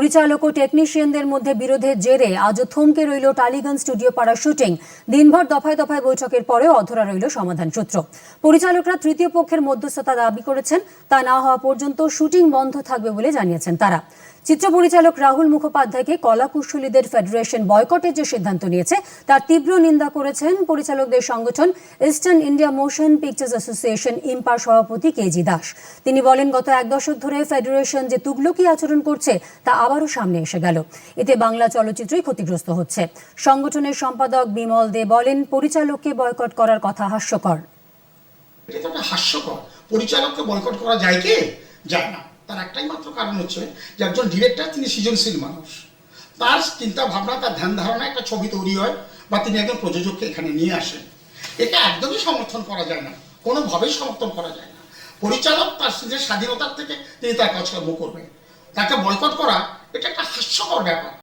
পরিচালক ও টেকনিশিয়ানদের মধ্যে বিরোধের জেরে আজও থমকে রইল টালিগঞ্জ স্টুডিও পাড়ার শুটিং দিনভর দফায় দফায় বৈঠকের পরেও অধরা রইল সমাধান সূত্র। পরিচালকরা তৃতীয় পক্ষের মধ্যস্থতা দাবি করেছেন, তা না হওয়া পর্যন্ত শুটিং বন্ধ থাকবে বলে জানিয়েছেন তারা। চিত্র পরিচালক রাহুল মুখোপাধ্যায়কে কলা কুশলীদের ফেডারেশন বয়কটের যে সিদ্ধান্ত নিয়েছে, তার তীব্র নিন্দা করেছেন পরিচালকদের সংগঠন Eastern India Motion Pictures Association ইম্পার সভাপতি কেজি দাস। তিনি বলেন, গত এক দশক ধরে ফেডারেশন যে তুগলকি আচরণ করছে, তা আবারও সামনে এসে গেল। এতে বাংলা চলচ্চিত্রই ক্ষতিগ্রস্ত হচ্ছে। সংগঠনের সম্পাদক বিমল দে বলেন, পরিচালককে বয়কট করার কথা হাস্যকর। এটা পরিচালককে বয়কট করা যায় কি? যায় না। তার একটাই মাত্র কারণ হচ্ছে যে একজন ডিরেক্টর, তিনি সৃজনশীল মানুষ। তার চিন্তা ভাবনা তার ধ্যান ধারণা একটা ছবি তৈরি হয় বা তিনি একজন প্রযোজককে এখানে নিয়ে আসেন। একে একদমই সমর্থন করা যায় না। কোনোভাবেই সমর্থন করা যায় না। পরিচালক তার নিজের স্বাধীনতার থেকে তিনি তার কাজকর্ম করবেন। তাকে বয়কট করা এটা ব্যাপার